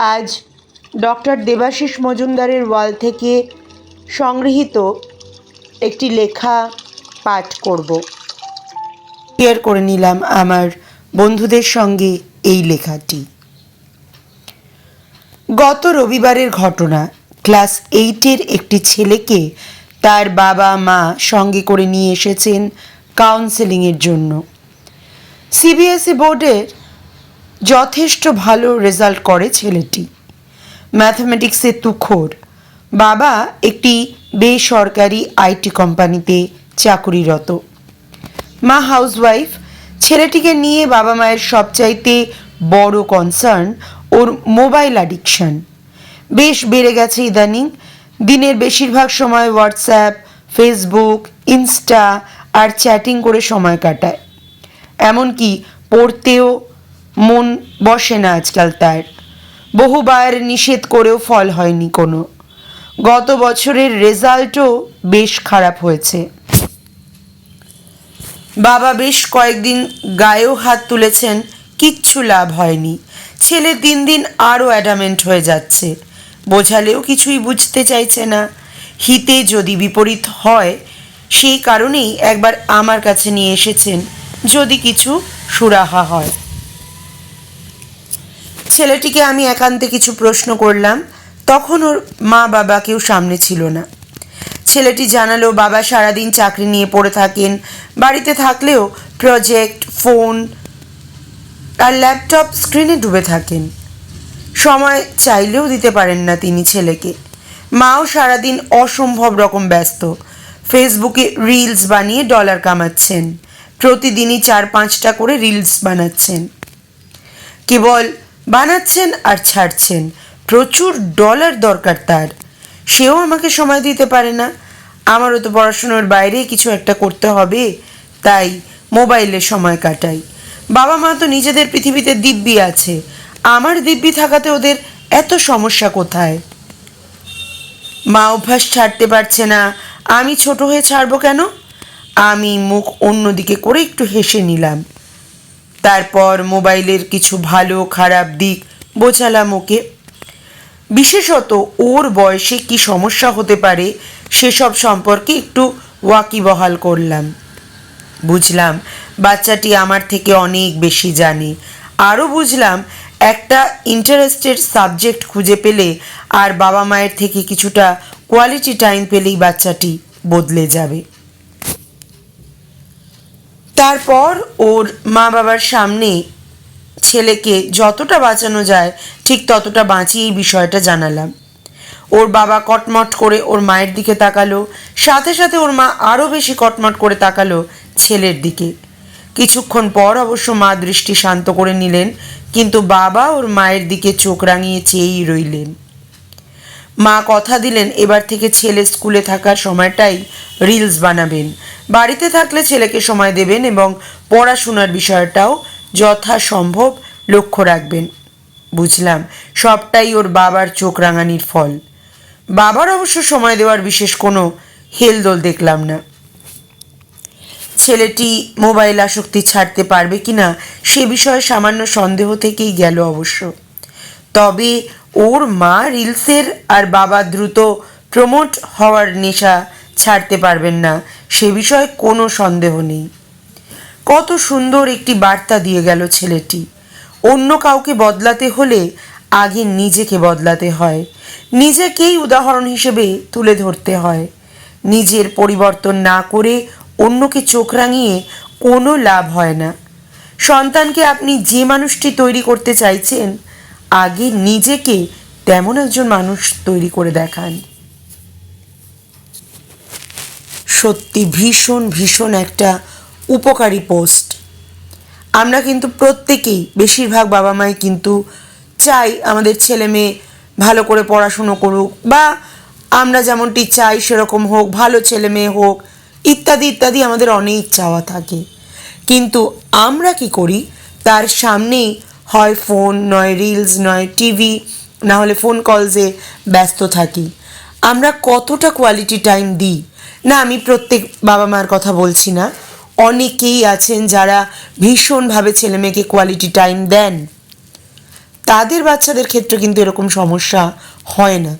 আজ ডক্টর দেবাশিস মজুমদারের ওয়াল থেকে সংগৃহীত একটি লেখা পাঠ করব। শেয়ার করে নিলাম আমার বন্ধুদের সঙ্গে এই লেখাটি। গত রবিবারের ঘটনা, ক্লাস এইটের একটি ছেলেকে তার বাবা মা সঙ্গে করে নিয়ে এসেছেন কাউন্সেলিংয়ের জন্য। সিবিএসই বোর্ডের যথেষ্ট ভালো রেজাল্ট করে ছেলেটি। ম্যাথমেটিক্সে তুখোর। বাবা একটি বেসরকারি আইটি কোম্পানিতে চাকুরিরত। মা হাউসওয়াইফ ছেলেটিকে নিয়ে বাবা মায়ের সবচাইতে বড় কনসার্ন ওর মোবাইল অ্যাডিকশন বেশ বেড়ে গেছে ইদানিং। দিনের বেশিরভাগ সময় হোয়াটসঅ্যাপ ফেসবুক ইনস্টা আর চ্যাটিং করে সময় কাটায়। এমনকি পড়তেও মন বসে না আজকাল তার। বহুবার নিষেধ করেও ফল হয়নি কোনো। গত বছরের রেজাল্টও বেশ খারাপ হয়েছে। বাবা বেশ কয়েকদিন গায়েও হাত তুলেছেন, কিচ্ছু লাভ হয়নি। ছেলে দিন দিন আরও অ্যাডামেন্ট হয়ে যাচ্ছে। বোঝালেও কিছুই বুঝতে চাইছে না। হিতে যদি বিপরীত হয়, সেই কারণেই একবার আমার কাছে নিয়ে এসেছেন। যদি কিছু সুরাহা হয়। ছেলেটিকে আমি একান্তে কিছু প্রশ্ন করলাম। তখন ওর মা বাবা কেউ সামনে ছিল না। ছেলেটি জানালো, বাবা সারাদিন চাকরি নিয়ে পড়ে থাকেন। বাড়িতে থাকলেও প্রজেক্ট, ফোন আর ল্যাপটপ স্ক্রিনে ডুবে থাকেন। সময় চাইলেও দিতে পারেন না তিনি ছেলেকে। মাও সারাদিন অসম্ভব রকম ব্যস্ত। ফেসবুকে রিলস বানিয়ে ডলার কামাচ্ছেন। প্রতিদিনই চার পাঁচটা করে রিলস বানাচ্ছেন। কেবল বানাচ্ছেন আর ছাড়ছেন। প্রচুর ডলার দরকার তার। সেও আমাকে সময় দিতে পারে না। আমারও তো পড়াশুনোর বাইরে কিছু একটা করতে হবে, তাই মোবাইলে সময় কাটাই। বাবা মা তো নিজেদের পৃথিবীতে দিব্যি আছে। আমার দিব্যি থাকাতে ওদের এত সমস্যা কোথায়? মা অভ্যাস ছাড়তে পারছে না। আমি ছোট হয়ে ছাড়বো কেন? আমি মুখ অন্যদিকে করে একটু হেসে নিলাম। তারপর মোবাইলের কিছু ভালো, খারাপ দিক বোঝালাম ওকে। বিশেষত ওর বয়সে কি সমস্যা হতে পারে সেসব সম্পর্কে একটু ওয়াকিবহাল করলাম। বুঝলাম, বাচ্চাটি আমার থেকে অনেক বেশি জানে। আরও বুঝলাম, একটা ইন্টারেস্টেড সাবজেক্ট খুঁজে পেলে আর বাবা মায়ের থেকে কিছুটা কোয়ালিটি টাইম পেলেই বাচ্চাটি বদলে যাবে। তারপর ওর মা বাবার সামনে ছেলেকে যতটা বাঁচানো যায়, ঠিক ততটা বাঁচিয়ে এই বিষয়টা জানালাম। ওর বাবা কটমট করে ওর মায়ের দিকে তাকালো, সাথে সাথে ওর মা আরও বেশি কটমট করে তাকালো ছেলের দিকে। কিছুক্ষণ পর অবশ্য মা দৃষ্টি শান্ত করে নিলেন, কিন্তু বাবা ওর মায়ের দিকে চোখ রাঙিয়ে চেয়েই রইলেন। মা কথা দিলেন, এবার থেকে ছেলে স্কুলে থাকার সময়টাই রিলস বানাবেন। বাড়িতে থাকলে ছেলেকে সময় দেবেন এবং পড়াশোনার বিষয়টাও যথাসম্ভব লক্ষ্য রাখবেন। বুঝলাম, সবটাই ওর বাবার চোখ রাঙানির ফল। বাবার অবশ্য সময় দেওয়ার বিশেষ কোনো হেলদোল দেখলাম না। ছেলেটি মোবাইল আসক্তি ছাড়তে পারবে কি না সে বিষয়ে সামান্য সন্দেহ থেকেই গেল অবশ্য। তবে ওর মা রিলসের আর বাবা দ্রুত প্রমোট হওয়ার নেশা ছাড়তে পারবেন না। সে বিষয়ে কোনো সন্দেহ নেই। কত সুন্দর একটি বার্তা দিয়ে গেল ছেলেটি। অন্য কাউকে বদলাতে হলে আগে নিজেকে বদলাতে হয়। নিজেকেই উদাহরণ হিসেবে তুলে ধরতে হয়। নিজের পরিবর্তন না করে অন্যকে চোখ রাঙিয়ে কোনো লাভ হয় না। সন্তানকে আপনি যে মানুষটি তৈরি করতে চাইছেন, আগে নিজেকে তেমন একজন মানুষ তৈরি করে দেখান। সত্যি ভীষণ ভীষণ একটা উপকারী পোস্ট আমরা কিন্তু প্রত্যেকেই বেশিরভাগ বাবা মাই কিন্তু চাই আমাদের ছেলে মেয়ে ভালো করে পড়াশুনো করুক বা আমরা যেমনটি চাই সেরকম হোক, ভালো ছেলে মেয়ে হোক, ইত্যাদি ইত্যাদি আমাদের অনেক চাওয়া থাকে। কিন্তু আমরা কি করি? তার সামনেই হয় ফোন নয় রিলস নয় টিভি না হলে ফোন কলসে ব্যস্ত থাকি। আমরা কতটা কোয়ালিটি টাইম দিই? না, আমি প্রত্যেক বাবা মার কথা বলছি না। অনেকেই আছেন যারা ভীষণভাবে ছেলে মেয়েকে কোয়ালিটি টাইম দেন। তাদের বাচ্চাদের ক্ষেত্রে কিন্তু এরকম সমস্যা হয় না।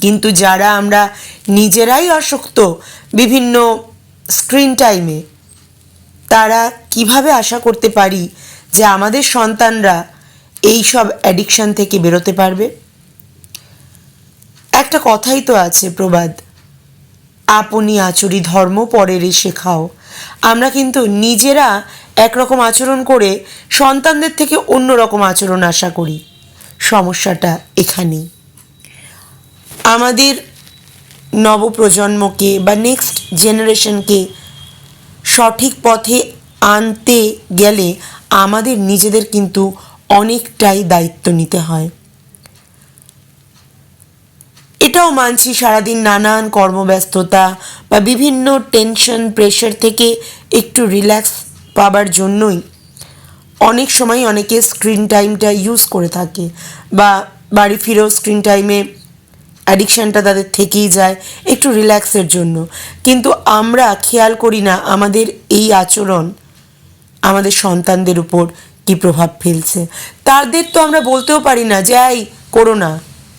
কিন্তু যারা আমরা নিজেরাই আসক্ত বিভিন্ন স্ক্রিন টাইমে তারা কীভাবে আশা করতে পারি যে আমাদের সন্তানরা এই সব অ্যাডিকশান থেকে বেরোতে পারবে? একটা কথাই তো আছে প্রবাদ আপনি আচরি ধর্ম পরের শেখাও। আমরা কিন্তু নিজেরা একরকম আচরণ করে সন্তানদের থেকে অন্য রকম আচরণ আশা করি। সমস্যাটা এখানেই। আমাদের নবপ্রজন্মকে বা নেক্সট জেনারেশনকে সঠিক পথে আনতে গেলে আমাদের নিজেদের কিন্তু অনেকটাই দায়িত্ব নিতে হয়। এটাও মানছি সারাদিন নানান কর্মব্যস্ততা বা বিভিন্ন টেনশন প্রেশার থেকে একটু রিল্যাক্স পাবার জন্যই অনেক সময় অনেকে স্ক্রিন টাইমটা ইউজ করে থাকে বা বাড়ি ফিরেও স্ক্রিন টাইমে অ্যাডিকশানটা তাদের থেকেই যায় একটু রিল্যাক্সের জন্য। কিন্তু আমরা খেয়াল করি না আমাদের এই আচরণ আমাদের সন্তানদের উপর কী প্রভাব ফেলছে। তাদের তো আমরা বলতেও পারি না যে, এই করো না,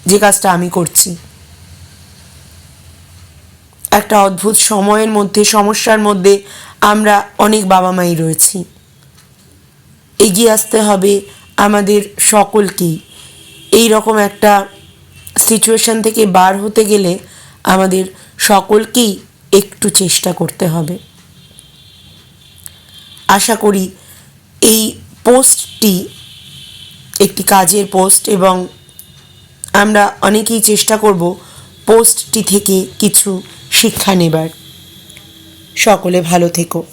যে কাজটা আমি করছি। একটা অদ্ভুত সময়ের মধ্যে, সমস্যার মধ্যে আমরা অনেক বাবা মাই রয়েছি। এগিয়ে আসতে হবে আমাদের সকলকেই। এই রকম একটা সিচুয়েশন থেকে বার হতে গেলে আমাদের সকলকেই একটু চেষ্টা করতে হবে। আশা করি এই পোস্টটি একটি কাজের পোস্ট এবং আমরা অনেকেই চেষ্টা করব পোস্টটি থেকে কিছু শিক্ষা নেবার। সকলে ভালো থেকো।